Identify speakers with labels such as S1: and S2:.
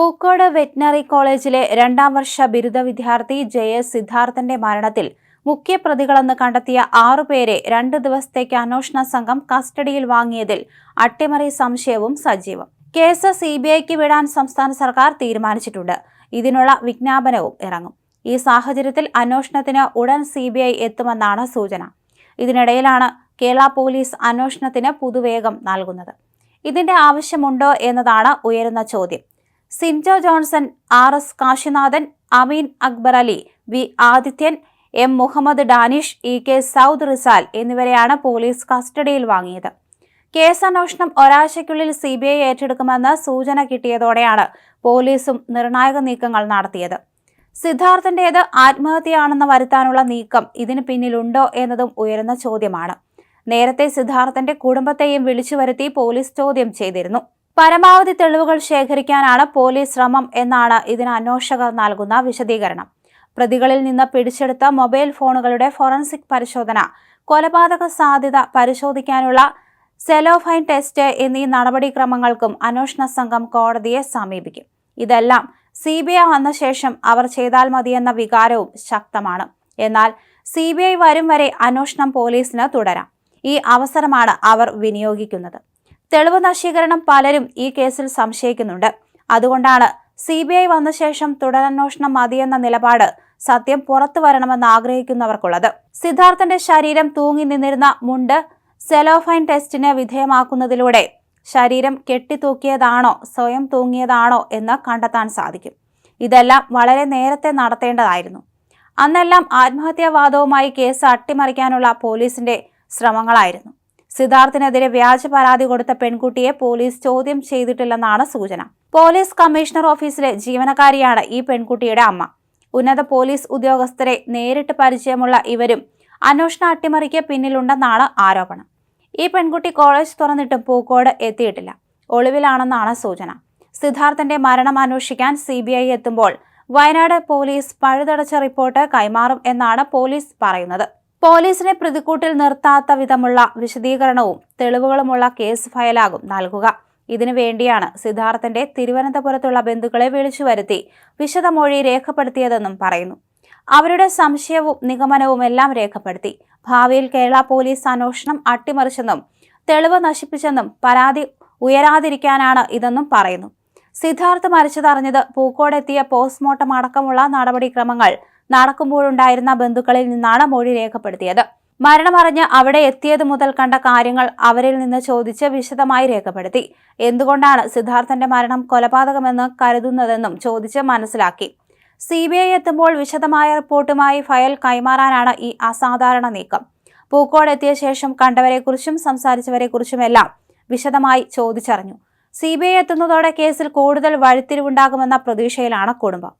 S1: Pookode veterinary കോളേജിലെ രണ്ടാം വർഷ ബിരുദ വിദ്യാർത്ഥി ജെ എസ് സിദ്ധാർത്ഥന്റെ മരണത്തിൽ മുഖ്യപ്രതികളെന്ന് കണ്ടെത്തിയ ആറുപേരെ രണ്ട് ദിവസത്തേക്ക് അന്വേഷണ സംഘം കസ്റ്റഡിയിൽ വാങ്ങിയതിൽ അട്ടിമറി സംശയവും സജീവം. കേസ് സി ബി ഐക്ക് വിടാൻ സംസ്ഥാന സർക്കാർ തീരുമാനിച്ചിട്ടുണ്ട്. ഇതിനുള്ള വിജ്ഞാപനവും ഇറങ്ങും. ഈ സാഹചര്യത്തിൽ അന്വേഷണത്തിന് ഉടൻ സി ബി ഐ എത്തുമെന്നാണ് സൂചന. ഇതിനിടയിലാണ് കേരള പോലീസ് അന്വേഷണത്തിന് പുതുവേഗം നൽകുന്നത്. ഇതിന്റെ ആവശ്യമുണ്ടോ എന്നതാണ് ഉയരുന്ന ചോദ്യം. Sinjo Johnson R S Kasinathan Ameen Akbar Ali V Adithyan M Muhammad Danish E K Saud Rizal എന്നിവരെയാണ് പോലീസ് കസ്റ്റഡിയിൽ വാങ്ങിയത്. കേസ് അന്വേഷണം ഒരാഴ്ചയ്ക്കുള്ളിൽ സി ബി ഐ ഏറ്റെടുക്കുമെന്ന് സൂചന കിട്ടിയതോടെയാണ് പോലീസും നിർണായക നീക്കങ്ങൾ നടത്തിയത്. സിദ്ധാർത്ഥന്റേത് ആത്മഹത്യയാണെന്ന് വരുത്താനുള്ള നീക്കം ഇതിന് പിന്നിലുണ്ടോ എന്നതും ഉയരുന്ന ചോദ്യമാണ്. നേരത്തെ സിദ്ധാർത്ഥന്റെ കുടുംബത്തെയും വിളിച്ചു വരുത്തി പോലീസ് ചോദ്യം ചെയ്തിരുന്നു. പരമാവധി തെളിവുകൾ ശേഖരിക്കാനാണ് പോലീസ് ശ്രമം എന്നാണ് ഇതിന് അന്വേഷകർ നൽകുന്ന വിശദീകരണം. പ്രതികളിൽ നിന്ന് പിടിച്ചെടുത്ത മൊബൈൽ ഫോണുകളുടെ ഫോറൻസിക് പരിശോധന കൊലപാതക സാധ്യത പരിശോധിക്കാനുള്ള സെലോഫൈൻ ടെസ്റ്റ് എന്നീ നടപടിക്രമങ്ങൾക്കും അന്വേഷണ സംഘം കോടതിയെ സമീപിക്കും. ഇതെല്ലാം സി ബി ഐ വന്ന ശേഷം അവർ ചെയ്താൽ മതിയെന്ന വികാരവും ശക്തമാണ്. എന്നാൽ സി ബി ഐ വരും വരെ അന്വേഷണം പോലീസിന് തുടരാം. ഈ അവസരമാണ് അവർ വിനിയോഗിക്കുന്നത്. തെളിവ് നശീകരണം പലരും ഈ കേസിൽ സംശയിക്കുന്നുണ്ട്. അതുകൊണ്ടാണ് സി ബി ഐ വന്ന ശേഷം തുടരന്വേഷണം മതിയെന്ന നിലപാട് സത്യം പുറത്തു വരണമെന്ന് ആഗ്രഹിക്കുന്നവർക്കുള്ളത്. സിദ്ധാർത്ഥന്റെ ശരീരം തൂങ്ങി നിന്നിരുന്ന മുണ്ട് സെലോഫൈൻ ടെസ്റ്റിന് വിധേയമാക്കുന്നതിലൂടെ ശരീരം കെട്ടിത്തൂക്കിയതാണോ സ്വയം തൂങ്ങിയതാണോ എന്ന് കണ്ടെത്താൻ സാധിക്കും. ഇതെല്ലാം വളരെ നേരത്തെ നടത്തേണ്ടതായിരുന്നു. അന്നെല്ലാം ആത്മഹത്യാവാദവുമായി കേസ് അട്ടിമറിക്കാനുള്ള പോലീസിന്റെ ശ്രമങ്ങളായിരുന്നു. സിദ്ധാർത്ഥിനെതിരെ വ്യാജ പരാതി കൊടുത്ത പെൺകുട്ടിയെ പോലീസ് ചോദ്യം ചെയ്തിട്ടില്ലെന്നാണ് സൂചന. പോലീസ് കമ്മീഷണർ ഓഫീസിലെ ജീവനക്കാരിയാണ് ഈ പെൺകുട്ടിയുടെ അമ്മ. ഉന്നത പോലീസ് ഉദ്യോഗസ്ഥരെ നേരിട്ട് പരിചയമുള്ള ഇവരും അന്വേഷണ അട്ടിമറിക്ക് പിന്നിലുണ്ടെന്നാണ് ആരോപണം. ഈ പെൺകുട്ടി കോളേജ് തുറന്നിട്ടും പൂക്കോട് എത്തിയിട്ടില്ല. ഒളിവിലാണെന്നാണ് സൂചന. സിദ്ധാർത്ഥന്റെ മരണം അന്വേഷിക്കാൻ സി എത്തുമ്പോൾ വയനാട് പോലീസ് പഴുതടച്ച റിപ്പോർട്ട് കൈമാറും എന്നാണ് പോലീസ് പറയുന്നത്. പോലീസിനെ പ്രതിക്കൂട്ടിൽ നിർത്താത്ത വിധമുള്ള വിശദീകരണവും തെളിവുകളുമുള്ള കേസ് ഫയലാകും നൽകുക. ഇതിനു വേണ്ടിയാണ് സിദ്ധാർത്ഥന്റെ തിരുവനന്തപുരത്തുള്ള ബന്ധുക്കളെ വിളിച്ചു വരുത്തി വിശദമൊഴി രേഖപ്പെടുത്തിയതെന്നും പറയുന്നു. അവരുടെ സംശയവും നിഗമനവും എല്ലാം രേഖപ്പെടുത്തി. ഭാവിയിൽ കേരള പോലീസ് അന്വേഷണം അട്ടിമറിച്ചെന്നും തെളിവ് നശിപ്പിച്ചെന്നും പരാതി ഉയരാതിരിക്കാനാണ് ഇതെന്നും പറയുന്നു. സിദ്ധാർത്ഥ് മരിച്ചതറിഞ്ഞത് പൂക്കോടെത്തിയ പോസ്റ്റ്മോർട്ടം അടക്കമുള്ള നടപടിക്രമങ്ങൾ നടക്കുമ്പോഴുണ്ടായിരുന്ന ബന്ധുക്കളിൽ നിന്നാണ് മൊഴി രേഖപ്പെടുത്തിയത്. മരണമറിഞ്ഞ് അവിടെ എത്തിയത് മുതൽ കണ്ട കാര്യങ്ങൾ അവരിൽ നിന്ന് ചോദിച്ച് വിശദമായി രേഖപ്പെടുത്തി. എന്തുകൊണ്ടാണ് സിദ്ധാർത്ഥന്റെ മരണം കൊലപാതകമെന്ന് കരുതുന്നതെന്നും ചോദിച്ച് മനസ്സിലാക്കി. സി ബി ഐ എത്തുമ്പോൾ വിശദമായ റിപ്പോർട്ടുമായി ഫയൽ കൈമാറാനാണ് ഈ അസാധാരണ നീക്കം. പൂക്കോട് എത്തിയ ശേഷം കണ്ടവരെക്കുറിച്ചും സംസാരിച്ചവരെക്കുറിച്ചുമെല്ലാം വിശദമായി ചോദിച്ചറിഞ്ഞു. സി ബി ഐ എത്തുന്നതോടെ കേസിൽ കൂടുതൽ വഴിത്തിരിവുണ്ടാകുമെന്ന പ്രതീക്ഷയിലാണ് കുടുംബം.